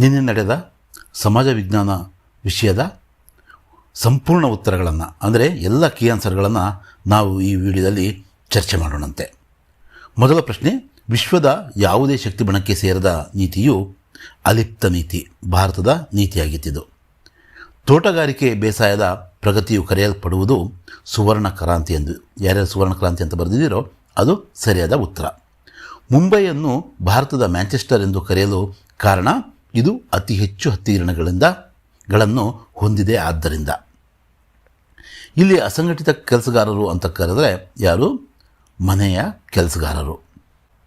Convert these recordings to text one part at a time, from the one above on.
ನಿನ್ನೆ ನಡೆದ ಸಮಾಜ ವಿಜ್ಞಾನ ವಿಷಯದ ಸಂಪೂರ್ಣ ಉತ್ತರಗಳನ್ನು, ಅಂದರೆ ಎಲ್ಲ ಕೀ ಆನ್ಸರ್ಗಳನ್ನು ನಾವು ಈ ವಿಡಿಯೋದಲ್ಲಿ ಚರ್ಚೆ ಮಾಡೋಣಂತೆ. ಮೊದಲ ಪ್ರಶ್ನೆ, ವಿಶ್ವದ ಯಾವುದೇ ಶಕ್ತಿ ಬಣಕ್ಕೆ ಸೇರದ ನೀತಿಯು ಅಲಿಪ್ತ ನೀತಿ, ಭಾರತದ ನೀತಿಯಾಗಿತ್ತಿದು ತೋಟಗಾರಿಕೆ ಬೇಸಾಯದ ಪ್ರಗತಿಯು ಕರೆಯಲ್ಪಡುವುದು ಸುವರ್ಣ ಕ್ರಾಂತಿ ಎಂದು. ಯಾರ್ಯಾರು ಸುವರ್ಣ ಕ್ರಾಂತಿ ಅಂತ ಬರೆದಿದ್ದೀರೋ, ಅದು ಸರಿಯಾದ ಉತ್ತರ. ಮುಂಬೈಯನ್ನು ಭಾರತದ ಮ್ಯಾಂಚೆಸ್ಟರ್ ಎಂದು ಕರೆಯಲು ಕಾರಣ ಇದು ಅತಿ ಹೆಚ್ಚು ಹತ್ತಿರಣಗಳಿಂದ ಗಳನ್ನು ಹೊಂದಿದೆ ಆದ್ದರಿಂದ. ಇಲ್ಲಿ ಅಸಂಘಟಿತ ಕೆಲಸಗಾರರು ಅಂತ ಕರೆದರೆ ಯಾರು? ಮನೆಯ ಕೆಲಸಗಾರರು.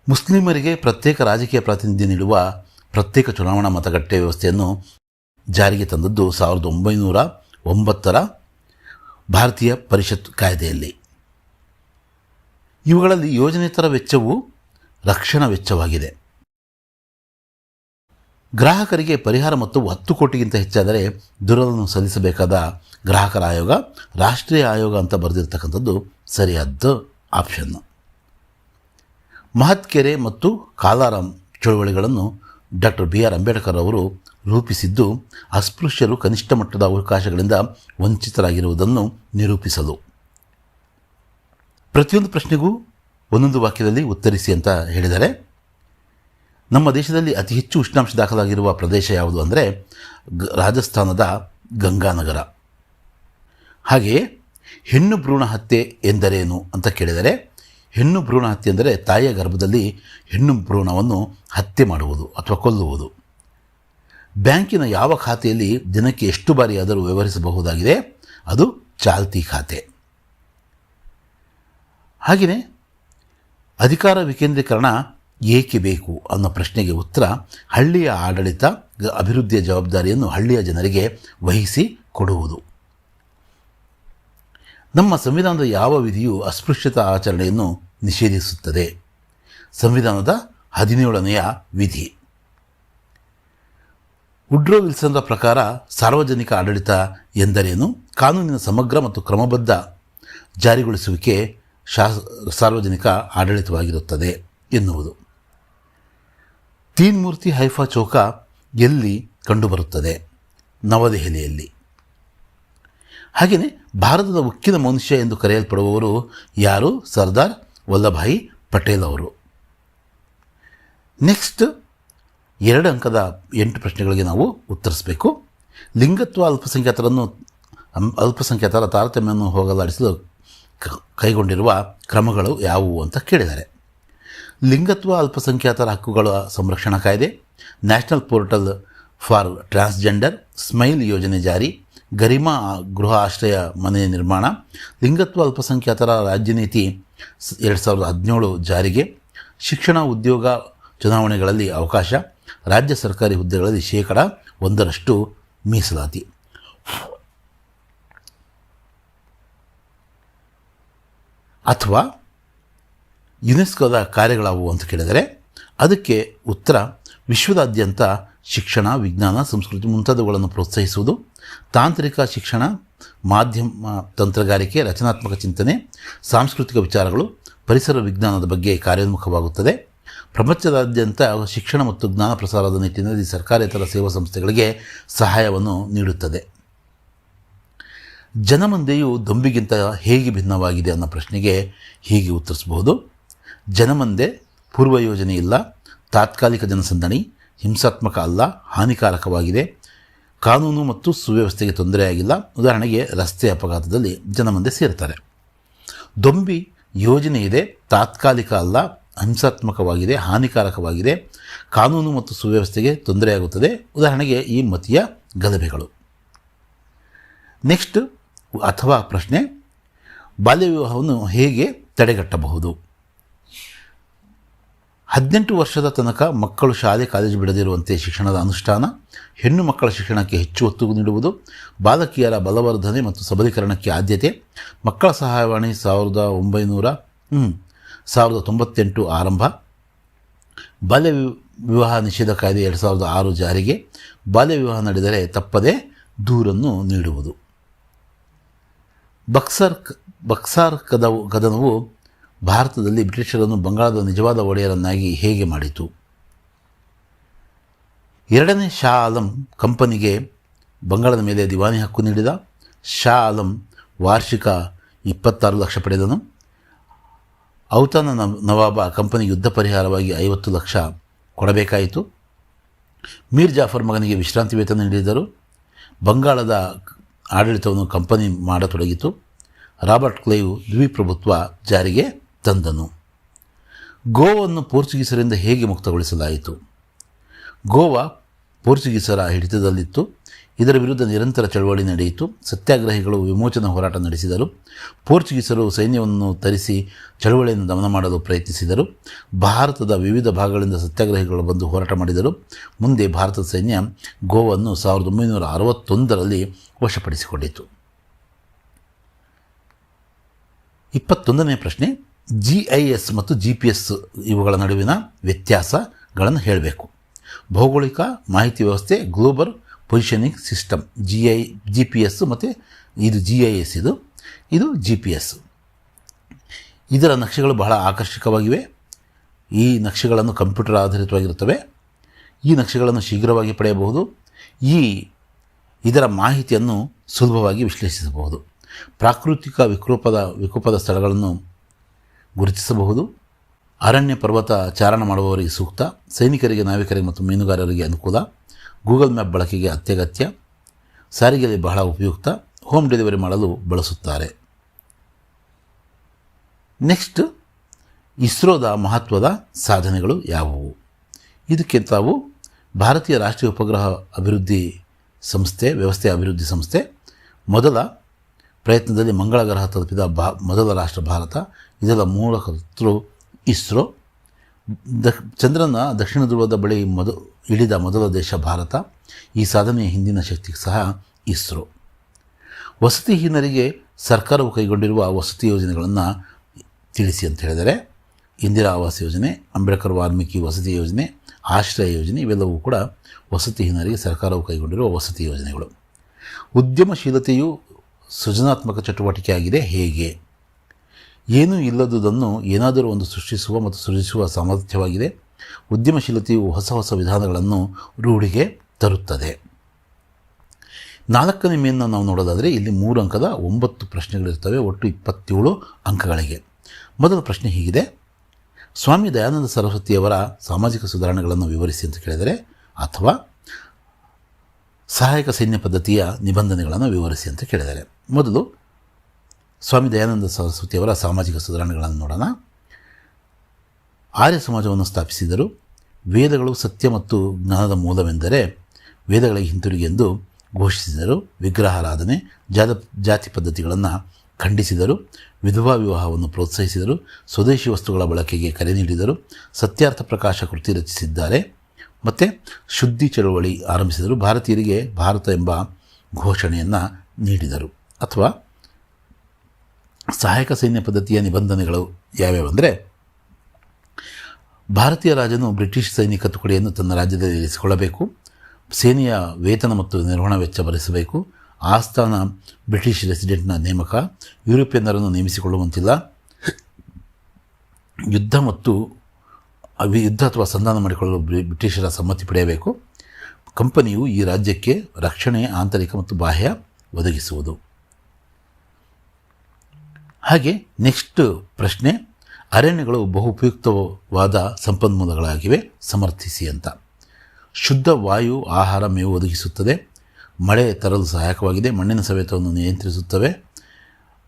ಮುಸ್ಲಿಮರಿಗೆ ಪ್ರತ್ಯೇಕ ರಾಜಕೀಯ ಪ್ರಾತಿನಿಧ್ಯ ನೀಡುವ ಪ್ರತ್ಯೇಕ ಚುನಾವಣಾ ಮತಗಟ್ಟೆ ವ್ಯವಸ್ಥೆಯನ್ನು ಜಾರಿಗೆ ತಂದದ್ದು ಸಾವಿರದ ಒಂಬೈನೂರ ಒಂಬತ್ತರ ಭಾರತೀಯ ಪರಿಷತ್ ಕಾಯ್ದೆಯಲ್ಲಿ. ಇವುಗಳಲ್ಲಿ ಯೋಜನೇತರ ವೆಚ್ಚವು ರಕ್ಷಣಾ ವೆಚ್ಚವಾಗಿದೆ. ಗ್ರಾಹಕರಿಗೆ ಪರಿಹಾರ ಮತ್ತು ಹತ್ತು ಕೋಟಿಗಿಂತ ಹೆಚ್ಚಾದರೆ ದೂರನ್ನು ಸಲ್ಲಿಸಬೇಕಾದ ಗ್ರಾಹಕರ ಆಯೋಗ, ರಾಷ್ಟ್ರೀಯ ಆಯೋಗ ಅಂತ ಬರೆದಿರ್ತಕ್ಕಂಥದ್ದು ಸರಿಯಾದ ಆಪ್ಷನ್ನು ಮಹತ್ಕೆರೆ ಮತ್ತು ಕಾಲಾರಾಮ್ ಚಳುವಳಿಗಳನ್ನು ಡಾಕ್ಟರ್ ಬಿ ಆರ್ ಅಂಬೇಡ್ಕರ್ ಅವರು ರೂಪಿಸಿದ್ದು ಅಸ್ಪೃಶ್ಯರು ಕನಿಷ್ಠ ಮಟ್ಟದ ಅವಕಾಶಗಳಿಂದ ವಂಚಿತರಾಗಿರುವುದನ್ನು ನಿರೂಪಿಸಲು. ಪ್ರತಿಯೊಂದು ಪ್ರಶ್ನೆಗೂ ಒಂದೊಂದು ವಾಕ್ಯದಲ್ಲಿ ಉತ್ತರಿಸಿ ಅಂತ ಹೇಳಿದರೆ ನಮ್ಮ ದೇಶದಲ್ಲಿ ಅತಿ ಹೆಚ್ಚು ಉಷ್ಣಾಂಶ ದಾಖಲಾಗಿರುವ ಪ್ರದೇಶ ಯಾವುದು ಅಂದರೆ ರಾಜಸ್ಥಾನದ ಗಂಗಾನಗರ. ಹಾಗೆಯೇ ಹೆಣ್ಣು ಭ್ರೂಣ ಹತ್ಯೆ ಎಂದರೇನು ಅಂತ ಕೇಳಿದರೆ, ಹೆಣ್ಣು ಭ್ರೂಣ ಹತ್ಯೆ ಅಂದರೆ ತಾಯಿಯ ಗರ್ಭದಲ್ಲಿ ಹೆಣ್ಣು ಭ್ರೂಣವನ್ನು ಹತ್ಯೆ ಮಾಡುವುದು ಅಥವಾ ಕೊಲ್ಲುವುದು. ಬ್ಯಾಂಕಿನ ಯಾವ ಖಾತೆಯಲ್ಲಿ ದಿನಕ್ಕೆ ಎಷ್ಟು ಬಾರಿಯಾದರೂ ವ್ಯವಹರಿಸಬಹುದಾಗಿದೆ? ಅದು ಚಾಲ್ತಿ ಖಾತೆ. ಹಾಗೆಯೇ ಅಧಿಕಾರ ವಿಕೇಂದ್ರೀಕರಣ ಏಕೆ ಬೇಕು ಅನ್ನೋ ಪ್ರಶ್ನೆಗೆ ಉತ್ತರ ಹಳ್ಳಿಯ ಆಡಳಿತ, ಅಭಿವೃದ್ಧಿಯ ಜವಾಬ್ದಾರಿಯನ್ನು ಹಳ್ಳಿಯ ಜನರಿಗೆ ವಹಿಸಿ ಕೊಡುವುದು. ನಮ್ಮ ಸಂವಿಧಾನದ ಯಾವ ವಿಧಿಯು ಅಸ್ಪೃಶ್ಯತಾ ಆಚರಣೆಯನ್ನು ನಿಷೇಧಿಸುತ್ತದೆ? ಸಂವಿಧಾನದ ಹದಿನೇಳನೆಯ ವಿಧಿ. ಉಡ್ರೋ ವಿಲ್ಸನ್ರ ಪ್ರಕಾರ ಸಾರ್ವಜನಿಕ ಆಡಳಿತ ಎಂದರೇನು? ಕಾನೂನಿನ ಸಮಗ್ರ ಮತ್ತು ಕ್ರಮಬದ್ಧ ಜಾರಿಗೊಳಿಸುವಿಕೆ ಶಾ ಸಾರ್ವಜನಿಕ ಆಡಳಿತವಾಗಿರುತ್ತದೆ ಎನ್ನುವುದು. ತೀನ್ ಮೂರ್ತಿ ಹೈಫಾ ಚೌಕ ಎಲ್ಲಿ ಕಂಡುಬರುತ್ತದೆ? ನವದೆಹಲಿಯಲ್ಲಿ. ಹಾಗೆಯೇ ಭಾರತದ ಉಕ್ಕಿನ ಮನುಷ್ಯ ಎಂದು ಕರೆಯಲ್ಪಡುವವರು ಯಾರು? ಸರ್ದಾರ್ ವಲ್ಲಭಾಯಿ ಪಟೇಲ್ ಅವರು. ನೆಕ್ಸ್ಟ್, ಎರಡು ಅಂಕದ ಎಂಟು ಪ್ರಶ್ನೆಗಳಿಗೆ ನಾವು ಉತ್ತರಿಸಬೇಕು. ಲಿಂಗತ್ವ ಅಲ್ಪಸಂಖ್ಯಾತರನ್ನು ಅಲ್ಪಸಂಖ್ಯಾತರ ತಾರತಮ್ಯವನ್ನು ಹೋಗಲಾಡಿಸಲು ಕೈಗೊಂಡಿರುವ ಕ್ರಮಗಳು ಯಾವುವು ಅಂತ ಕೇಳಿದ್ದಾರೆ. ಲಿಂಗತ್ವ ಅಲ್ಪಸಂಖ್ಯಾತರ ಹಕ್ಕುಗಳ ಸಂರಕ್ಷಣಾ ಕಾಯ್ದೆ, national portal for transgender, smile ಯೋಜನೆ ಜಾರಿ, ಗರಿಮಾ ಗೃಹ ಆಶ್ರಯ ಮನೆ ನಿರ್ಮಾಣ, ಲಿಂಗತ್ವ ಅಲ್ಪಸಂಖ್ಯಾತರ ರಾಜ್ಯ ನೀತಿ ಎರಡು ಸಾವಿರದ ಹದಿನೇಳು ಜಾರಿಗೆ, ಶಿಕ್ಷಣ ಉದ್ಯೋಗ ಚುನಾವಣೆಗಳಲ್ಲಿ ಅವಕಾಶ, ರಾಜ್ಯ ಸರ್ಕಾರಿ ಹುದ್ದೆಗಳಲ್ಲಿ ಶೇಕಡ ಒಂದರಷ್ಟು ಮೀಸಲಾತಿ. ಅಥವಾ ಯುನೆಸ್ಕೋದ ಕಾರ್ಯಗಳಾವು ಅಂತ ಕೇಳಿದರೆ, ಅದಕ್ಕೆ ಉತ್ತರ ವಿಶ್ವದಾದ್ಯಂತ ಶಿಕ್ಷಣ, ವಿಜ್ಞಾನ, ಸಂಸ್ಕೃತಿ ಮುಂತಾದವುಗಳನ್ನು ಪ್ರೋತ್ಸಾಹಿಸುವುದು, ತಾಂತ್ರಿಕ ಶಿಕ್ಷಣ, ಮಾಧ್ಯಮ ತಂತ್ರಗಾರಿಕೆ, ರಚನಾತ್ಮಕ ಚಿಂತನೆ, ಸಾಂಸ್ಕೃತಿಕ ವಿಚಾರಗಳು, ಪರಿಸರ ವಿಜ್ಞಾನದ ಬಗ್ಗೆ ಕಾರ್ಯೋನ್ಮುಖವಾಗುತ್ತದೆ. ಪ್ರಪಂಚದಾದ್ಯಂತ ಶಿಕ್ಷಣ ಮತ್ತು ಜ್ಞಾನ ಪ್ರಸಾರದ ನಿಟ್ಟಿನಲ್ಲಿ ಸರ್ಕಾರೇತರ ಸೇವಾ ಸಂಸ್ಥೆಗಳಿಗೆ ಸಹಾಯವನ್ನು ನೀಡುತ್ತದೆ. ಜನಮಂದೆಯು ದೊಂಬಿಗಿಂತ ಹೇಗೆ ಭಿನ್ನವಾಗಿದೆ ಅನ್ನೋ ಪ್ರಶ್ನೆಗೆ ಹೀಗೆ ಉತ್ತರಿಸಬಹುದು. ಜನಮಂದೆ ಪೂರ್ವ ಯೋಜನೆ ಇಲ್ಲ. ತಾತ್ಕಾಲಿಕ ಜನಸಂದಣಿ, ಹಿಂಸಾತ್ಮಕ ಅಲ್ಲ, ಹಾನಿಕಾರಕವಾಗಿದೆ. ಕಾನೂನು ಮತ್ತು ಸುವ್ಯವಸ್ಥೆಗೆ ತೊಂದರೆಯಾಗಿಲ್ಲ. ಉದಾಹರಣೆಗೆ ರಸ್ತೆ ಅಪಘಾತದಲ್ಲಿ ಜನಮಂದೆ ಸೇರ್ತಾರೆ. ದೊಂಬಿ ಯೋಜನೆ ಇದೆ, ತಾತ್ಕಾಲಿಕ ಅಲ್ಲ, ಹಿಂಸಾತ್ಮಕವಾಗಿದೆ, ಹಾನಿಕಾರಕವಾಗಿದೆ. ಕಾನೂನು ಮತ್ತು ಸುವ್ಯವಸ್ಥೆಗೆ ತೊಂದರೆಯಾಗುತ್ತದೆ. ಉದಾಹರಣೆಗೆ ಈ ಮತೀಯ ಗಲಭೆಗಳು. ನೆಕ್ಸ್ಟ್ ಅಥವಾ ಪ್ರಶ್ನೆ, ಬಾಲ್ಯ ವಿವಾಹವನ್ನು ಹೇಗೆ ತಡೆಗಟ್ಟಬಹುದು? ಹದಿನೆಂಟು ವರ್ಷದ ತನಕ ಮಕ್ಕಳು ಶಾಲೆ ಕಾಲೇಜು ಬಿಡದಿರುವಂತೆ ಶಿಕ್ಷಣದ ಅನುಷ್ಠಾನ, ಹೆಣ್ಣು ಮಕ್ಕಳ ಶಿಕ್ಷಣಕ್ಕೆ ಹೆಚ್ಚು ಒತ್ತು ನೀಡುವುದು, ಬಾಲಕಿಯರ ಬಲವರ್ಧನೆ ಮತ್ತು ಸಬಲೀಕರಣಕ್ಕೆ ಆದ್ಯತೆ, ಮಕ್ಕಳ ಸಹಾಯವಾಣಿ ಸಾವಿರದ ಒಂಬೈನೂರ ಸಾವಿರದ ತೊಂಬತ್ತೆಂಟು ಆರಂಭ, ಬಾಲ್ಯ ವಿವಾಹ ನಿಷೇಧ ಕಾಯ್ದೆ ಎರಡು ಸಾವಿರದ ಆರು ಜಾರಿಗೆ ಬಾಲ್ಯ ವಿವಾಹ ನಡೆದರೆ ತಪ್ಪದೇ ದೂರನ್ನು ನೀಡುವುದು. ಬಕ್ಸರ್ ಬಕ್ಸಾರ್ ಕದವು, ಕದನವು ಭಾರತದಲ್ಲಿ ಬ್ರಿಟಿಷರನ್ನು ಬಂಗಾಳದ ನಿಜವಾದ ಒಡೆಯರನ್ನಾಗಿ ಹೇಗೆ ಮಾಡಿತು? ಎರಡನೇ ಶಾ ಆಲಂ ಕಂಪನಿಗೆ ಬಂಗಾಳದ ಮೇಲೆ ದಿವಾನಿ ಹಕ್ಕು ನೀಡಿದ. ಶಾ ಆಲಂ ವಾರ್ಷಿಕ ಇಪ್ಪತ್ತಾರು ಲಕ್ಷ ಪಡೆದನು. ಔತಾನ ನವ- ನವಾಬ ಕಂಪನಿ ಯುದ್ಧ ಪರಿಹಾರವಾಗಿ ಐವತ್ತು ಲಕ್ಷ ಕೊಡಬೇಕಾಯಿತು. ಮೀರ್ ಜಾಫರ್ ಮಗನಿಗೆ ವಿಶ್ರಾಂತಿ ವೇತನ ನೀಡಿದರು ಬಂಗಾಳದ ಆಡಳಿತವನ್ನು ಕಂಪನಿ ಮಾಡತೊಡಗಿತು. ರಾಬರ್ಟ್ ಕ್ಲೈವ್ ದ್ವಿಪ್ರಭುತ್ವ ಜಾರಿಗೆ ತಂದನು. ಗೋವನ್ನು ಪೋರ್ಚುಗೀಸರಿಂದ ಹೇಗೆ ಮುಕ್ತಗೊಳಿಸಲಾಯಿತು? ಗೋವಾ ಪೋರ್ಚುಗೀಸರ ಹಿಡಿತದಲ್ಲಿತ್ತು. ಇದರ ವಿರುದ್ಧ ನಿರಂತರ ಚಳವಳಿ ನಡೆಯಿತು. ಸತ್ಯಾಗ್ರಹಿಗಳು ವಿಮೋಚನಾ ಹೋರಾಟ ನಡೆಸಿದರು. ಪೋರ್ಚುಗೀಸರು ಸೈನ್ಯವನ್ನು ತರಿಸಿ ಚಳವಳಿಯನ್ನು ದಮನ ಮಾಡಲು ಪ್ರಯತ್ನಿಸಿದರು. ಭಾರತದ ವಿವಿಧ ಭಾಗಗಳಿಂದ ಸತ್ಯಾಗ್ರಹಿಗಳು ಬಂದು ಹೋರಾಟ ಮಾಡಿದರು. ಮುಂದೆ ಭಾರತದ ಸೈನ್ಯ ಗೋವನ್ನು ಸಾವಿರದ ಒಂಬೈನೂರ ಅರವತ್ತೊಂದರಲ್ಲಿ ವಶಪಡಿಸಿಕೊಂಡಿತು. ಇಪ್ಪತ್ತೊಂದನೇ ಪ್ರಶ್ನೆ ಜಿ ಐ ಎಸ್ ಮತ್ತು ಜಿ ಪಿ ಎಸ್ ಇವುಗಳ ನಡುವಿನ ವ್ಯತ್ಯಾಸಗಳನ್ನು ಹೇಳಬೇಕು. ಭೌಗೋಳಿಕ ಮಾಹಿತಿ ವ್ಯವಸ್ಥೆ global positioning system G I G P S ಮತ್ತು ಇದು ಜಿ ಐ ಎಸ್ ಇದು ಇದು ಜಿ ಪಿ ಎಸ್ ಇದರ ನಕ್ಷೆಗಳು ಬಹಳ ಆಕರ್ಷಕವಾಗಿವೆ. ಈ ನಕ್ಷೆಗಳನ್ನು ಕಂಪ್ಯೂಟರ್ ಆಧಾರಿತವಾಗಿರುತ್ತವೆ. ಈ ನಕ್ಷೆಗಳನ್ನು ಶೀಘ್ರವಾಗಿ ಪಡೆಯಬಹುದು. ಈ ಇದರ ಮಾಹಿತಿಯನ್ನು ಸುಲಭವಾಗಿ ವಿಶ್ಲೇಷಿಸಬಹುದು. ಪ್ರಾಕೃತಿಕ ವಿಕೋಪದ ವಿಕೋಪದ ಸ್ಥಳಗಳನ್ನು ಗುರುತಿಸಬಹುದು. ಅರಣ್ಯ ಪರ್ವತ ಚಾರಣ ಮಾಡುವವರಿಗೆ ಸೂಕ್ತ. ಸೈನಿಕರಿಗೆ, ನಾವಿಕರಿಗೆ ಮತ್ತು ಮೀನುಗಾರರಿಗೆ ಅನುಕೂಲ. ಗೂಗಲ್ ಮ್ಯಾಪ್ ಬಳಕೆಗೆ ಅತ್ಯಗತ್ಯ. ಸಾರಿಗೆಯಲ್ಲಿ ಬಹಳ ಉಪಯುಕ್ತ. ಹೋಮ್ ಡೆಲಿವರಿ ಮಾಡಲು ಬಳಸುತ್ತಾರೆ. ನೆಕ್ಸ್ಟ್, ಇಸ್ರೋದ ಮಹತ್ವದ ಸಾಧನೆಗಳು ಯಾವುವು? ಇದಕ್ಕೆ ತಾವು ಭಾರತೀಯ ರಾಷ್ಟ್ರೀಯ ಉಪಗ್ರಹ ಅಭಿವೃದ್ಧಿ ಸಂಸ್ಥೆ, ವ್ಯವಸ್ಥೆ ಅಭಿವೃದ್ಧಿ ಸಂಸ್ಥೆ, ಮೊದಲ ಪ್ರಯತ್ನದಲ್ಲಿ ಮಂಗಳ ಗ್ರಹ ತಲುಪಿದ ಭಾ ಮೊದಲ ರಾಷ್ಟ್ರ ಭಾರತ ಇದರ ಮೂಲ ಕರ್ತೃ ಇಸ್ರೋ. ದಕ್, ಚಂದ್ರನ ದಕ್ಷಿಣ ಧ್ರುವದ ಬಳಿ ಮೊದ, ಇಳಿದ ಮೊದಲ ದೇಶ ಭಾರತ, ಈ ಸಾಧನೆಯ ಹಿಂದಿನ ಶಕ್ತಿ ಸಹ ಇಸ್ರೋ. ವಸತಿಹೀನರಿಗೆ ಸರ್ಕಾರವು ಕೈಗೊಂಡಿರುವ ವಸತಿ ಯೋಜನೆಗಳನ್ನು ತಿಳಿಸಿ ಅಂತ ಹೇಳಿದರೆ, ಇಂದಿರಾ ಆವಾಸ್ ಯೋಜನೆ, ಅಂಬೇಡ್ಕರ್ ವಾಲ್ಮೀಕಿ ವಸತಿ ಯೋಜನೆ, ಆಶ್ರಯ ಯೋಜನೆ, ಇವೆಲ್ಲವೂ ಕೂಡ ವಸತಿಹೀನರಿಗೆ ಸರ್ಕಾರವು ಕೈಗೊಂಡಿರುವ ವಸತಿ ಯೋಜನೆಗಳು. ಉದ್ಯಮಶೀಲತೆಯು ಸೃಜನಾತ್ಮಕ ಚಟುವಟಿಕೆಯಾಗಿದೆ ಹೇಗೆ? ಏನೂ ಇಲ್ಲದುದನ್ನು ಏನಾದರೂ ಒಂದು ಸೃಷ್ಟಿಸುವ ಮತ್ತು ಸೃಜಿಸುವ ಸಾಮರ್ಥ್ಯವಾಗಿದೆ. ಉದ್ಯಮಶೀಲತೆಯು ಹೊಸ ಹೊಸ ವಿಧಾನಗಳನ್ನು ರೂಢಿಗೆ ತರುತ್ತದೆ. ನಾಲ್ಕನೇ ಮೇನ್ನ ನಾವು ನೋಡೋದಾದರೆ ಇಲ್ಲಿ ಮೂರು ಅಂಕದ ಒಂಬತ್ತು ಪ್ರಶ್ನೆಗಳಿರ್ತವೆ, ಒಟ್ಟು ಇಪ್ಪತ್ತೇಳು ಅಂಕಗಳಿಗೆ. ಮೊದಲ ಪ್ರಶ್ನೆ ಹೀಗಿದೆ. ಸ್ವಾಮಿ ದಯಾನಂದ ಸರಸ್ವತಿಯವರ ಸಾಮಾಜಿಕ ಸುಧಾರಣೆಗಳನ್ನು ವಿವರಿಸಿ ಅಂತ ಕೇಳಿದರೆ, ಅಥವಾ ಸಹಾಯಕ ಸೈನ್ಯ ಪದ್ಧತಿಯ ನಿಬಂಧನೆಗಳನ್ನು ವಿವರಿಸಿ ಅಂತ ಕೇಳಿದ್ದಾರೆ. ಮೊದಲು ಸ್ವಾಮಿ ದಯಾನಂದ ಸರಸ್ವತಿಯವರ ಸಾಮಾಜಿಕ ಸುಧಾರಣೆಗಳನ್ನು ನೋಡೋಣ. ಆರ್ಯ ಸಮಾಜವನ್ನು ಸ್ಥಾಪಿಸಿದರು. ವೇದಗಳು ಸತ್ಯ ಮತ್ತು ಜ್ಞಾನದ ಮೂಲವೆಂದರೆ ವೇದಗಳಿಗೆ ಹಿಂತಿರುಗಿ ಎಂದು ಘೋಷಿಸಿದರು. ವಿಗ್ರಹಾರಾಧನೆ ಜಾತ ಜಾತಿ ಪದ್ಧತಿಗಳನ್ನು ಖಂಡಿಸಿದರು. ವಿಧವಾ ವಿವಾಹವನ್ನು ಪ್ರೋತ್ಸಾಹಿಸಿದರು. ಸ್ವದೇಶಿ ವಸ್ತುಗಳ ಬಳಕೆಗೆ ಕರೆ ನೀಡಿದರು. ಸತ್ಯಾರ್ಥ ಪ್ರಕಾಶ ಕೃತಿ ರಚಿಸಿದ್ದಾರೆ. ಮತ್ತು ಶುದ್ಧಿ ಚಳುವಳಿ ಆರಂಭಿಸಿದರು. ಭಾರತೀಯರಿಗೆ ಭಾರತ ಎಂಬ ಘೋಷಣೆಯನ್ನು ನೀಡಿದರು. ಅಥವಾ ಸಹಾಯಕ ಸೈನ್ಯ ಪದ್ಧತಿಯ ನಿಬಂಧನೆಗಳು ಯಾವ್ಯಾವಂದರೆ, ಭಾರತೀಯ ರಾಜನು ಬ್ರಿಟಿಷ್ ಸೈನಿಕ ತುಕಡಿಯನ್ನು ತನ್ನ ರಾಜ್ಯದಲ್ಲಿ ಇರಿಸಿಕೊಳ್ಳಬೇಕು, ಸೇನೆಯ ವೇತನ ಮತ್ತು ನಿರ್ವಹಣಾ ವೆಚ್ಚ ಭರಿಸಬೇಕು, ಆಸ್ಥಾನ ಬ್ರಿಟಿಷ್ ರೆಸಿಡೆಂಟ್ನ ನೇಮಕ, ಯುರೋಪಿಯನ್ನರನ್ನು ನೇಮಿಸಿಕೊಳ್ಳುವಂತಿಲ್ಲ, ಯುದ್ಧ ಮತ್ತು ಯುದ್ಧ ಅಥವಾ ಸಂಧಾನ ಮಾಡಿಕೊಳ್ಳಲು ಬ್ರಿ- ಬ್ರಿಟಿಷರ ಸಮ್ಮತಿ ಪಡೆಯಬೇಕು. ಕಂಪನಿಯು ಈ ರಾಜ್ಯಕ್ಕೆ ರಕ್ಷಣೆ, ಆಂತರಿಕ ಮತ್ತು ಬಾಹ್ಯ ಒದಗಿಸುವುದು. ಹಾಗೆ ನೆಕ್ಸ್ಟ್ ಪ್ರಶ್ನೆ, ಅರಣ್ಯಗಳು ಬಹು ಉಪಯುಕ್ತವಾದ ಸಂಪನ್ಮೂಲಗಳಾಗಿವೆ, ಸಮರ್ಥಿಸಿ ಅಂತ. ಶುದ್ಧ ವಾಯು ಆಹಾರ ಮೇವು ಒದಗಿಸುತ್ತದೆ, ಮಳೆ ತರಲು ಸಹಾಯಕವಾಗಿದೆ, ಮಣ್ಣಿನ ಸವೆತವನ್ನು ನಿಯಂತ್ರಿಸುತ್ತವೆ,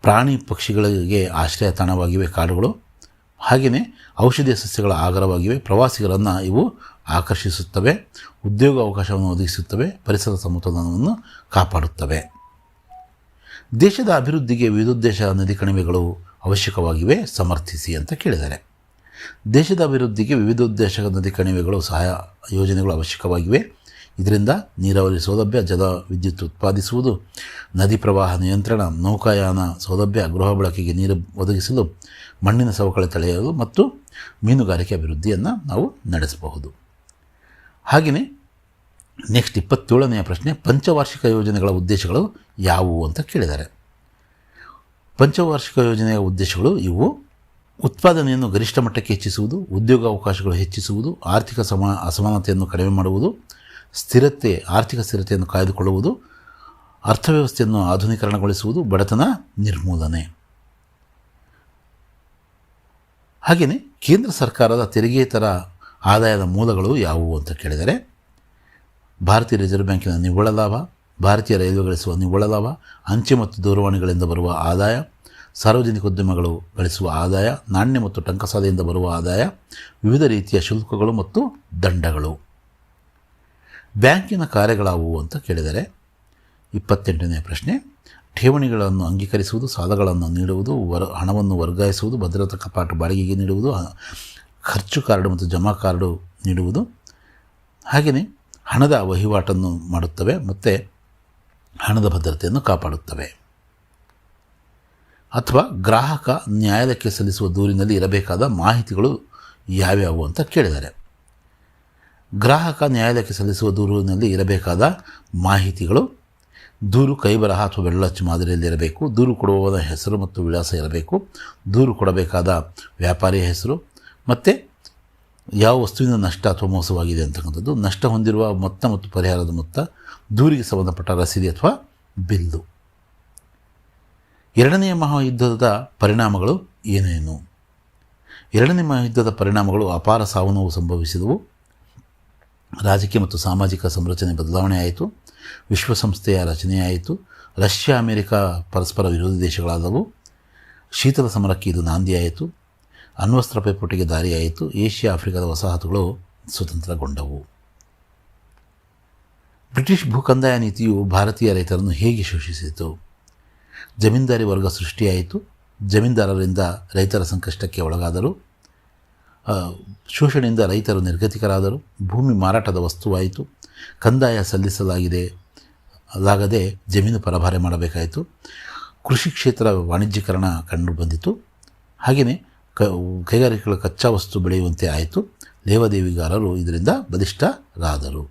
ಪ್ರಾಣಿ ಪಕ್ಷಿಗಳಿಗೆ ಆಶ್ರಯ ತಾಣವಾಗಿವೆ ಕಾಡುಗಳು ಹಾಗೆಯೇ ಔಷಧೀಯ ಸಸ್ಯಗಳ ಆಗರವಾಗಿವೆ ಪ್ರವಾಸಿಗರನ್ನು ಇವು ಆಕರ್ಷಿಸುತ್ತವೆ, ಉದ್ಯೋಗ ಅವಕಾಶವನ್ನು ಒದಗಿಸುತ್ತವೆ, ಪರಿಸರ ಸಮತೋಲನವನ್ನು ಕಾಪಾಡುತ್ತವೆ. ದೇಶದ ಅಭಿವೃದ್ಧಿಗೆ ವಿವಿಧೋದ್ದೇಶ ನದಿ ಕಣಿವೆಗಳು ಅವಶ್ಯಕವಾಗಿವೆ, ಸಮರ್ಥಿಸಿ ಅಂತ ಕೇಳಿದ್ದಾರೆ. ದೇಶದ ಅಭಿವೃದ್ಧಿಗೆ ವಿವಿಧೋದ್ದೇಶ ನದಿ ಕಣಿವೆಗಳು ಸಹಾಯ ಯೋಜನೆಗಳು ಅವಶ್ಯಕವಾಗಿವೆ. ಇದರಿಂದ ನೀರಾವರಿ ಸೌಲಭ್ಯ, ಜಲ ವಿದ್ಯುತ್ ಉತ್ಪಾದಿಸುವುದು, ನದಿ ಪ್ರವಾಹ ನಿಯಂತ್ರಣ, ನೌಕಾಯಾನ ಸೌಲಭ್ಯ, ಗೃಹ ಬಳಕೆಗೆ ನೀರು ಒದಗಿಸಲು, ಮಣ್ಣಿನ ಸವಕಳಿ ತಡೆಯಲು ಮತ್ತು ಮೀನುಗಾರಿಕೆ ಅಭಿವೃದ್ಧಿಯನ್ನು ನಾವು ನಡೆಸಬಹುದು. ಹಾಗೆಯೇ ನೆಕ್ಸ್ಟ್ ಇಪ್ಪತ್ತೇಳನೆಯ ಪ್ರಶ್ನೆ, ಪಂಚವಾರ್ಷಿಕ ಯೋಜನೆಗಳ ಉದ್ದೇಶಗಳು ಯಾವುವು ಅಂತ ಕೇಳಿದ್ದಾರೆ. ಪಂಚವಾರ್ಷಿಕ ಯೋಜನೆಯ ಉದ್ದೇಶಗಳು ಇವು, ಉತ್ಪಾದನೆಯನ್ನು ಗರಿಷ್ಠ ಮಟ್ಟಕ್ಕೆ ಹೆಚ್ಚಿಸುವುದು ಉದ್ಯೋಗ ಅವಕಾಶಗಳು ಹೆಚ್ಚಿಸುವುದು, ಆರ್ಥಿಕ ಸಮ, ಅಸಮಾನತೆಯನ್ನು ಕಡಿಮೆ ಮಾಡುವುದು ಸ್ಥಿರತೆ, ಆರ್ಥಿಕ ಸ್ಥಿರತೆಯನ್ನು ಕಾಯ್ದುಕೊಳ್ಳುವುದು, ಅರ್ಥವ್ಯವಸ್ಥೆಯನ್ನು ಆಧುನೀಕರಣಗೊಳಿಸುವುದು ಬಡತನ ನಿರ್ಮೂಲನೆ. ಹಾಗೆಯೇ ಕೇಂದ್ರ ಸರ್ಕಾರದ ತೆರಿಗೆತರ ಆದಾಯದ ಮೂಲಗಳು ಯಾವುವು ಅಂತ ಕೇಳಿದರೆ, ಭಾರತೀಯ ರಿಸರ್ವ್ ಬ್ಯಾಂಕಿನ ನಿವ್ವಳ ಲಾಭ, ಭಾರತೀಯ ರೈಲ್ವೆ ಗಳಿಸುವ ನಿವ್ವಳ ಲಾಭ, ಅಂಚೆ ಮತ್ತು ದೂರವಾಣಿಗಳಿಂದ ಬರುವ ಆದಾಯ, ಸಾರ್ವಜನಿಕ ಉದ್ಯಮಗಳು ಗಳಿಸುವ ಆದಾಯ, ನಾಣ್ಯ ಮತ್ತು ಟಂಕಸಾಲೆಯಿಂದ ಬರುವ ಆದಾಯ, ವಿವಿಧ ರೀತಿಯ ಶುಲ್ಕಗಳು ಮತ್ತು ದಂಡಗಳು. ಬ್ಯಾಂಕಿನ ಕಾರ್ಯಗಳಾವುವು ಅಂತ ಕೇಳಿದರೆ ಇಪ್ಪತ್ತೆಂಟನೇ ಪ್ರಶ್ನೆ, ಠೇವಣಿಗಳನ್ನು ಅಂಗೀಕರಿಸುವುದು, ಸಾಲಗಳನ್ನು ನೀಡುವುದು, ವರ, ಹಣವನ್ನು ವರ್ಗಾಯಿಸುವುದು, ಭದ್ರತಾ ಕಪಾಟು ಬಾಡಿಗೆಗೆ ನೀಡುವುದು ಖರ್ಚು ಕಾರ್ಡು ಮತ್ತು ಜಮಾ ಕಾರ್ಡು ನೀಡುವುದು. ಹಾಗೆಯೇ ಹಣದ ವಹಿವಾಟನ್ನು ಮಾಡುತ್ತವೆ ಮತ್ತು ಹಣದ ಭದ್ರತೆಯನ್ನು ಕಾಪಾಡುತ್ತವೆ. ಅಥವಾ ಗ್ರಾಹಕ ನ್ಯಾಯಾಲಯಕ್ಕೆ ಸಲ್ಲಿಸುವ ದೂರಿನಲ್ಲಿ ಇರಬೇಕಾದ ಮಾಹಿತಿಗಳು ಯಾವ್ಯಾವು ಅಂತ ಕೇಳಿದ್ದಾರೆ ಗ್ರಾಹಕ ನ್ಯಾಯಾಲಯಕ್ಕೆ ಸಲ್ಲಿಸುವ ದೂರಿನಲ್ಲಿ ಇರಬೇಕಾದ ಮಾಹಿತಿಗಳು, ದೂರು ಕೈಬರಹ ಅಥವಾ ಬೆಳ್ಳಚ್ಚು ಮಾದರಿಯಲ್ಲಿ ಇರಬೇಕು, ದೂರು ಕೊಡುವವನ ಹೆಸರು ಮತ್ತು ವಿಳಾಸ ಇರಬೇಕು, ದೂರು ಕೊಡಬೇಕಾದ ವ್ಯಾಪಾರಿಯ ಹೆಸರು, ಮತ್ತು ಯಾವ ವಸ್ತುವಿನ ನಷ್ಟ ಅಥವಾ ಮೋಸವಾಗಿದೆ ಅಂತಕ್ಕಂಥದ್ದು, ನಷ್ಟ ಹೊಂದಿರುವ ಮೊತ್ತ ಮತ್ತು ಪರಿಹಾರದ ಮೊತ್ತ, ದೂರಿಗೆ ಸಂಬಂಧಪಟ್ಟ ರಸೀದಿ ಅಥವಾ ಬಿಲ್ಲು. ಎರಡನೆಯ ಮಹಾಯುದ್ಧದ ಪರಿಣಾಮಗಳು ಏನೇನು? ಎರಡನೇ ಮಹಾಯುದ್ಧದ ಪರಿಣಾಮಗಳು ಅಪಾರ ಸಾವು ನೋವು ಸಂಭವಿಸಿದವು. ರಾಜಕೀಯ ಮತ್ತು ಸಾಮಾಜಿಕ ಸಂರಚನೆ ಬದಲಾವಣೆ ಆಯಿತು. ವಿಶ್ವಸಂಸ್ಥೆಯ ರಚನೆಯಾಯಿತು ರಷ್ಯಾ, ಅಮೆರಿಕ ಪರಸ್ಪರ ವಿರೋಧಿ ದೇಶಗಳಾದವು. ಶೀತಲ ಸಮರಕ್ಕೆ ಇದು ನಾಂದಿಯಾಯಿತು ಅಣ್ವಸ್ತ್ರ ಪೈಪೋಟಿಗೆ ದಾರಿಯಾಯಿತು ಏಷ್ಯಾ, ಆಫ್ರಿಕಾದ ವಸಾಹತುಗಳು ಸ್ವತಂತ್ರಗೊಂಡವು. ಬ್ರಿಟಿಷ್ ಭೂಕಂದಾಯ ನೀತಿಯು ಭಾರತೀಯ ರೈತರನ್ನು ಹೇಗೆ ಶೋಷಿಸಿತು? ಜಮೀನ್ದಾರಿ ವರ್ಗ ಸೃಷ್ಟಿಯಾಯಿತು. ಜಮೀನ್ದಾರರಿಂದ ರೈತರ ಸಂಕಷ್ಟಕ್ಕೆ ಒಳಗಾದರು. ಶೋಷಣೆಯಿಂದ ರೈತರು ನಿರ್ಗತಿಕರಾದರು. ಭೂಮಿ ಮಾರಾಟದ ವಸ್ತುವಾಯಿತು. ಕಂದಾಯ ಸಲ್ಲಿಸಲಾಗಿದೆ. ಅದಾಗದೆ ಜಮೀನು ಪರಭಾರೆ ಮಾಡಬೇಕಾಯಿತು. ಕೃಷಿ ಕ್ಷೇತ್ರ ವಾಣಿಜ್ಯೀಕರಣ ಕಂಡು ಬಂದಿತು. ಹಾಗೆಯೇ ಕೈಗಾರಿಕೆಗಳ ಕಚ್ಚಾ ವಸ್ತು ಬೆಳೆಯುವಂತೆ ಆಯಿತು. ದೇವದೇವಿಗಾರರು ಇದರಿಂದ ಬಲಿಷ್ಠರಾದರು.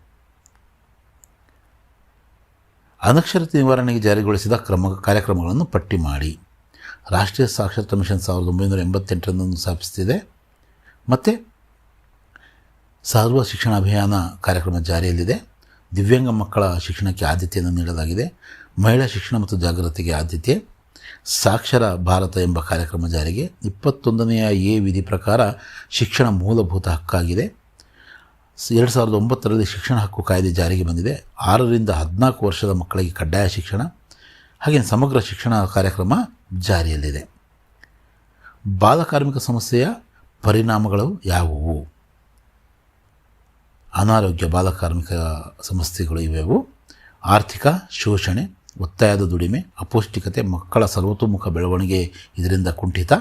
ಅನಕ್ಷರತೆ ನಿವಾರಣೆಗೆ ಜಾರಿಗೊಳಿಸಿದ ಕ್ರಮ, ಕಾರ್ಯಕ್ರಮಗಳನ್ನು ಪಟ್ಟಿ ಮಾಡಿ. ರಾಷ್ಟ್ರೀಯ ಸಾಕ್ಷರತಾ ಮಿಷನ್ ಸಾವಿರದ ಒಂಬೈನೂರ ಎಂಬತ್ತೆಂಟರನ್ನು ಸ್ಥಾಪಿಸುತ್ತಿದೆ ಮತ್ತು ಸರ್ವ ಶಿಕ್ಷಣ ಅಭಿಯಾನ ಕಾರ್ಯಕ್ರಮ ಜಾರಿಯಲ್ಲಿದೆ. ದಿವ್ಯಾಂಗ ಮಕ್ಕಳ ಶಿಕ್ಷಣಕ್ಕೆ ಆದ್ಯತೆಯನ್ನು ನೀಡಲಾಗಿದೆ. ಮಹಿಳಾ ಶಿಕ್ಷಣ ಮತ್ತು ಜಾಗೃತಿಗೆ ಆದ್ಯತೆ. ಸಾಕ್ಷರ ಭಾರತ ಎಂಬ ಕಾರ್ಯಕ್ರಮ ಜಾರಿಗೆ. ಇಪ್ಪತ್ತೊಂದನೆಯ ಎ ವಿಧಿ ಪ್ರಕಾರ ಶಿಕ್ಷಣ ಮೂಲಭೂತ ಹಕ್ಕಾಗಿದೆ. ಎರಡು ಸಾವಿರದ ಒಂಬತ್ತರಲ್ಲಿ ಶಿಕ್ಷಣ ಹಕ್ಕು ಕಾಯ್ದೆ ಜಾರಿಗೆ ಬಂದಿದೆ. ಆರರಿಂದ ಹದಿನಾಲ್ಕು ವರ್ಷದ ಮಕ್ಕಳಿಗೆ ಕಡ್ಡಾಯ ಶಿಕ್ಷಣ. ಹಾಗೆ ಸಮಗ್ರ ಶಿಕ್ಷಣ ಕಾರ್ಯಕ್ರಮ ಜಾರಿಯಲ್ಲಿದೆ. ಬಾಲಕಾರ್ಮಿಕ ಸಮಸ್ಯೆಯ ಪರಿಣಾಮಗಳು ಯಾವುವು? ಅನಾರೋಗ್ಯ ಬಾಲಕಾರ್ಮಿಕ ಸಮಸ್ಯೆಗಳು ಇವೆವು. ಆರ್ಥಿಕ ಶೋಷಣೆ, ಒತ್ತಾಯದ ದುಡಿಮೆ, ಅಪೌಷ್ಟಿಕತೆ, ಮಕ್ಕಳ ಸರ್ವತೋಮುಖ ಬೆಳವಣಿಗೆ ಇದರಿಂದ ಕುಂಠಿತ.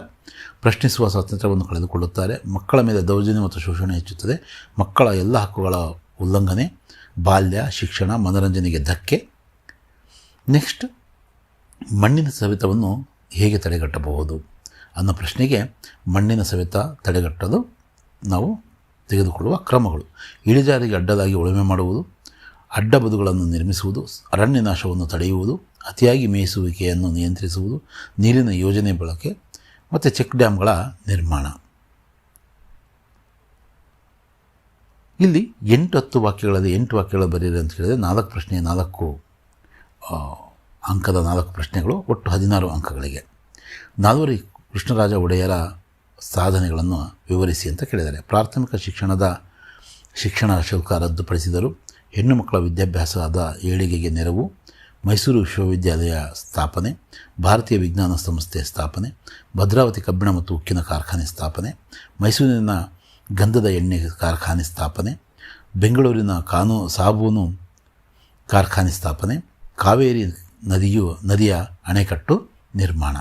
ಪ್ರಶ್ನಿಸುವ ಸ್ವಾತಂತ್ರ್ಯವನ್ನು ಕಳೆದುಕೊಳ್ಳುತ್ತಾರೆ. ಮಕ್ಕಳ ಮೇಲೆ ದೌರ್ಜನ್ಯ ಮತ್ತು ಶೋಷಣೆ ಹೆಚ್ಚುತ್ತದೆ. ಮಕ್ಕಳ ಎಲ್ಲ ಹಕ್ಕುಗಳ ಉಲ್ಲಂಘನೆ, ಬಾಲ್ಯ, ಶಿಕ್ಷಣ, ಮನೋರಂಜನೆಗೆ ಧಕ್ಕೆ. ನೆಕ್ಸ್ಟ್, ಮಣ್ಣಿನ ಸವೆತವನ್ನು ಹೇಗೆ ತಡೆಗಟ್ಟಬಹುದು? ಅನ್ನೋ ಪ್ರಶ್ನೆಗೆ ಮಣ್ಣಿನ ಸವೆತ ತಡೆಗಟ್ಟಲು ನಾವು ತೆಗೆದುಕೊಳ್ಳುವ ಕ್ರಮಗಳು. ಇಳಿಜಾರಿಗೆ ಅಡ್ಡಲಾಗಿ ಉಳುಮೆ ಮಾಡುವುದು, ಅಡ್ಡ ಬದುಗಳನ್ನು ನಿರ್ಮಿಸುವುದು ಅರಣ್ಯ ನಾಶವನ್ನು ತಡೆಯುವುದು, ಅತಿಯಾಗಿ ಮೇಯಿಸುವಿಕೆಯನ್ನು ನಿಯಂತ್ರಿಸುವುದು, ನೀರಿನ ಯೋಜನೆ ಬಳಕೆ ಮತ್ತು ಚೆಕ್ ಡ್ಯಾಮ್ಗಳ ನಿರ್ಮಾಣ. ಇಲ್ಲಿ ಎಂಟು ಹತ್ತು ವಾಕ್ಯಗಳಲ್ಲಿ ಎಂಟು ವಾಕ್ಯಗಳು ಬರೀರಿ ಅಂತ ಹೇಳಿದರೆ ನಾಲ್ಕು ಪ್ರಶ್ನೆ, ನಾಲ್ಕು ಅಂಕದ ನಾಲ್ಕು ಪ್ರಶ್ನೆಗಳು, ಒಟ್ಟು ಹದಿನಾರು ಅಂಕಗಳಿಗೆ. ನಾಲ್ವರಿ ಕೃಷ್ಣರಾಜ ಒಡೆಯರ ಸಾಧನೆಗಳನ್ನು ವಿವರಿಸಿ ಅಂತ ಕೇಳಿದ್ದಾರೆ. ಪ್ರಾಥಮಿಕ ಶಿಕ್ಷಣದ ಶಿಕ್ಷಣ ಶುಲ್ಕ ರದ್ದುಪಡಿಸಿದರು. ಹೆಣ್ಣು ಮಕ್ಕಳ ವಿದ್ಯಾಭ್ಯಾಸದ ಏಳಿಗೆಗೆ ನೆರವು. ಮೈಸೂರು ವಿಶ್ವವಿದ್ಯಾಲಯ ಸ್ಥಾಪನೆ. ಭಾರತೀಯ ವಿಜ್ಞಾನ ಸಂಸ್ಥೆ ಸ್ಥಾಪನೆ. ಭದ್ರಾವತಿ ಕಬ್ಬಿಣ ಮತ್ತು ಉಕ್ಕಿನ ಕಾರ್ಖಾನೆ ಸ್ಥಾಪನೆ. ಮೈಸೂರಿನ ಗಂಧದ ಎಣ್ಣೆ ಕಾರ್ಖಾನೆ ಸ್ಥಾಪನೆ. ಬೆಂಗಳೂರಿನ ಕಾನೂ ಸಾಬೂನು ಕಾರ್ಖಾನೆ ಸ್ಥಾಪನೆ. ಕಾವೇರಿ ನದಿಯು, ನದಿಯ ಅಣೆಕಟ್ಟು ನಿರ್ಮಾಣ.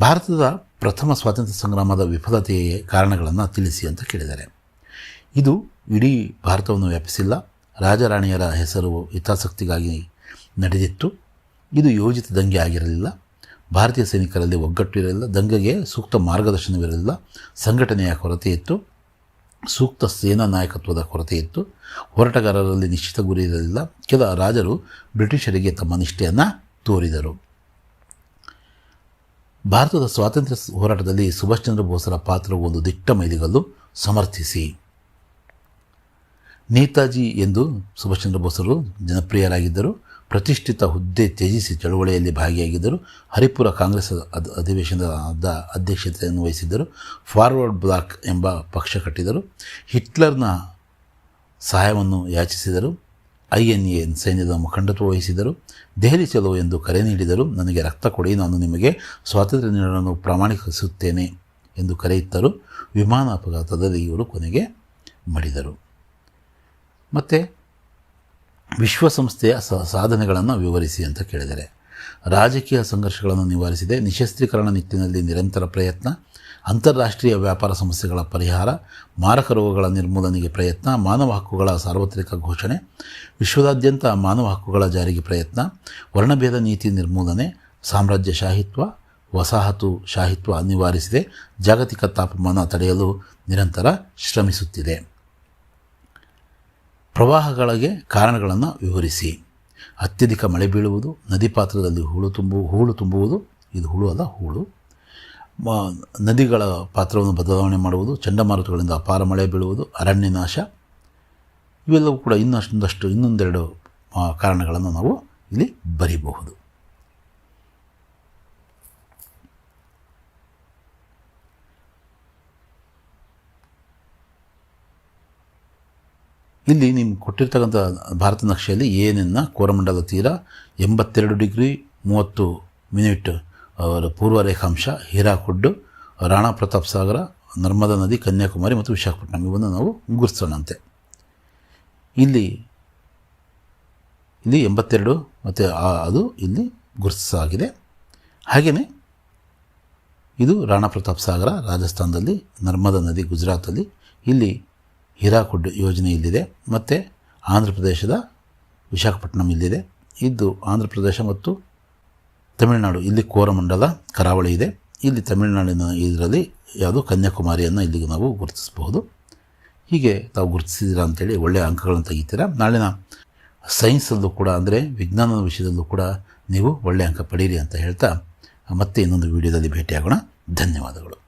ಭಾರತದ ಪ್ರಥಮ ಸ್ವಾತಂತ್ರ್ಯ ಸಂಗ್ರಾಮದ ವಿಫಲತೆಯ ಕಾರಣಗಳನ್ನು ತಿಳಿಸಿ ಅಂತ ಕೇಳಿದ್ದಾರೆ. ಇದು ಇಡೀ ಭಾರತವನ್ನು ವ್ಯಾಪಿಸಿಲ್ಲ. ರಾಜರಾಣಿಯರ ಹೆಸರು ಹಿತಾಸಕ್ತಿಗಾಗಿ ನಡೆದಿತ್ತು. ಇದು ಯೋಜಿತ ದಂಗೆ ಆಗಿರಲಿಲ್ಲ. ಭಾರತೀಯ ಸೈನಿಕರಲ್ಲಿ ಒಗ್ಗಟ್ಟು ಇರಲಿಲ್ಲ. ದಂಗೆಗೆ ಸೂಕ್ತ ಮಾರ್ಗದರ್ಶನವಿರಲಿಲ್ಲ ಸಂಘಟನೆಯ ಕೊರತೆ ಇತ್ತು. ಸೂಕ್ತ ಸೇನಾ ನಾಯಕತ್ವದ ಕೊರತೆ ಇತ್ತು. ಹೋರಾಟಗಾರರಲ್ಲಿ ನಿಶ್ಚಿತ ಗುರಿ ಇರಲಿಲ್ಲ. ಕೆಲ ರಾಜರು ಬ್ರಿಟಿಷರಿಗೆ ತಮ್ಮ ನಿಷ್ಠೆಯನ್ನು ತೋರಿದರು. ಭಾರತದ ಸ್ವಾತಂತ್ರ್ಯ ಹೋರಾಟದಲ್ಲಿ ಸುಭಾಷ್ ಚಂದ್ರ ಬೋಸರ ಪಾತ್ರವು ಒಂದು ದಿಟ್ಟ ಮೈಲಿಗಲ್ಲು ಸಮರ್ಥಿಸಿ. ನೇತಾಜಿ ಎಂದು ಸುಭಾಷ್ ಚಂದ್ರ ಬೋಸರು ಜನಪ್ರಿಯರಾಗಿದ್ದರು. ಪ್ರತಿಷ್ಠಿತ ಹುದ್ದೆ ತ್ಯಜಿಸಿ ಚಳುವಳಿಯಲ್ಲಿ ಭಾಗಿಯಾಗಿದ್ದರು. ಹರಿಪುರ ಕಾಂಗ್ರೆಸ್ ಅಧಿವೇಶನದ ಅಧ್ಯಕ್ಷತೆಯನ್ನು ವಹಿಸಿದ್ದರು. ಫಾರ್ವರ್ಡ್ ಬ್ಲಾಕ್ ಎಂಬ ಪಕ್ಷ ಕಟ್ಟಿದರು ಹಿಟ್ಲರ್ನ ಸಹಾಯವನ್ನು ಯಾಚಿಸಿದರು. ಐ ಎನ್ ಎ ಸೈನ್ಯದ ಮುಖಂಡತ್ವ ವಹಿಸಿದರು ದೆಹಲಿ ಚಲೋ ಎಂದು ಕರೆ ನೀಡಿದರು. ನನಗೆ ರಕ್ತ ಕೊಡಿ, ನಾನು ನಿಮಗೆ ಸ್ವಾತಂತ್ರ್ಯ ನೀಡಲು ಪ್ರಮಾಣೀಕರಿಸುತ್ತೇನೆ ಎಂದು ಕರೆಯಿತ್ತರು. ವಿಮಾನ ಅಪಘಾತದಲ್ಲಿ ಇವರು ಕೊನೆಗೆ ಮಡಿದರು. ಮತ್ತು ವಿಶ್ವಸಂಸ್ಥೆಯ ಸಾಧನೆಗಳನ್ನು ವಿವರಿಸಿ ಅಂತ ಕೇಳಿದರೆ. ರಾಜಕೀಯ ಸಂಘರ್ಷಗಳನ್ನು ನಿವಾರಿಸಿದೆ. ನಿಶಸ್ತ್ರೀಕರಣ ನಿಟ್ಟಿನಲ್ಲಿ ನಿರಂತರ ಪ್ರಯತ್ನ. ಅಂತಾರಾಷ್ಟ್ರೀಯ ವ್ಯಾಪಾರ ಸಮಸ್ಯೆಗಳ ಪರಿಹಾರ, ಮಾರಕ ರೋಗಗಳ ನಿರ್ಮೂಲನೆಗೆ ಪ್ರಯತ್ನ, ಮಾನವ ಹಕ್ಕುಗಳ ಸಾರ್ವತ್ರಿಕ ಘೋಷಣೆ, ವಿಶ್ವದಾದ್ಯಂತ ಮಾನವ ಹಕ್ಕುಗಳ ಜಾರಿಗೆ ಪ್ರಯತ್ನ, ವರ್ಣಭೇದ ನೀತಿ ನಿರ್ಮೂಲನೆ ಸಾಮ್ರಾಜ್ಯಶಾಹಿತ್ವ ವಸಾಹತು ಶಾಹಿತ್ವ ನಿವಾರಿಸಿದೆ ಜಾಗತಿಕ ತಾಪಮಾನ ತಡೆಯಲು ನಿರಂತರ ಶ್ರಮಿಸುತ್ತಿದೆ. ಪ್ರವಾಹಗಳಿಗೆ ಕಾರಣಗಳನ್ನು ವಿವರಿಸಿ. ಅತ್ಯಧಿಕ ಮಳೆ ಬೀಳುವುದು, ನದಿ ಪಾತ್ರದಲ್ಲಿ ಹೂಳು ತುಂಬು, ಹೂಳು ತುಂಬುವುದು, ಇದು ಹುಳು ಅಲ್ಲ, ಹೂಳು. ನದಿಗಳ ಪಾತ್ರವನ್ನು ಬದಲಾವಣೆ ಮಾಡುವುದು, ಚಂಡಮಾರುತಗಳಿಂದ ಅಪಾರ ಮಳೆ ಬೀಳುವುದು ಅರಣ್ಯ ನಾಶ ಇವೆಲ್ಲವೂ ಕೂಡ ಇನ್ನಷ್ಟೊಂದಷ್ಟು, ಇನ್ನೊಂದೆರಡು ಕಾರಣಗಳನ್ನು ನಾವು ಇಲ್ಲಿ ಬರೀಬಹುದು. ಇಲ್ಲಿ ನಿಮ್ಗೆ ಕೊಟ್ಟಿರ್ತಕ್ಕಂಥ ಭಾರತ ನಕ್ಷೆಯಲ್ಲಿ ಏನೆನ್ನ ಕೋರಮಂಡಲ ತೀರ ಎಂಬತ್ತೆರಡು ಡಿಗ್ರಿ ಮೂವತ್ತು ಮಿನಿಟ್ ಅವರ ಪೂರ್ವ ರೇಖಾಂಶ ಹೀರಾಕುಡ್ಡು, ರಾಣಾ ಪ್ರತಾಪ್ ಸಾಗರ, ನರ್ಮದಾ ನದಿ, ಕನ್ಯಾಕುಮಾರಿ ಮತ್ತು ವಿಶಾಖಪಟ್ಟಣಂ. ಇವನ್ನು ನಾವು ಗುರುತಿಸೋಣಂತೆ. ಇಲ್ಲಿ ಇಲ್ಲಿ ಎಂಬತ್ತೆರಡು ಮತ್ತು ಅದು ಇಲ್ಲಿ ಗುರುತಿಸಲಾಗಿದೆ. ಹಾಗೆಯೇ ಇದು ರಾಣಾ ಪ್ರತಾಪ್ ಸಾಗರ ರಾಜಸ್ಥಾನದಲ್ಲಿ, ನರ್ಮದಾ ನದಿ ಗುಜರಾತಲ್ಲಿ, ಇಲ್ಲಿ ಹೀರಾಕುಡ್ ಯೋಜನೆ ಇಲ್ಲಿದೆ. ಮತ್ತು ಆಂಧ್ರ ಪ್ರದೇಶದ ವಿಶಾಖಪಟ್ಟಣಂ ಇಲ್ಲಿದೆ. ಇದು ಆಂಧ್ರ ಪ್ರದೇಶ ಮತ್ತು ತಮಿಳುನಾಡು, ಇಲ್ಲಿ ಕೋರಮಂಡಲ, ಕರಾವಳಿ ಇದೆ. ಇಲ್ಲಿ ತಮಿಳುನಾಡಿನ ಇದರಲ್ಲಿ ಯಾವುದು ಕನ್ಯಾಕುಮಾರಿಯನ್ನು ಇಲ್ಲಿಗೆ ನಾವು ಗುರುತಿಸಬಹುದು. ಹೀಗೆ ತಾವು ಗುರುತಿಸಿದ್ದೀರಾ ಅಂತೇಳಿ ಒಳ್ಳೆಯ ಅಂಕಗಳನ್ನು ತೆಗಿತೀರಾ? ನಾಳಿನ ಸೈನ್ಸಲ್ಲೂ ಕೂಡ ಅಂದರೆ ವಿಜ್ಞಾನದ ವಿಷಯದಲ್ಲೂ ಕೂಡ ನೀವು ಒಳ್ಳೆಯ ಅಂಕ ಪಡೀರಿ ಅಂತ ಹೇಳ್ತಾ ಮತ್ತೆ ಇನ್ನೊಂದು ವಿಡಿಯೋದಲ್ಲಿ ಭೇಟಿಯಾಗೋಣ. ಧನ್ಯವಾದಗಳು.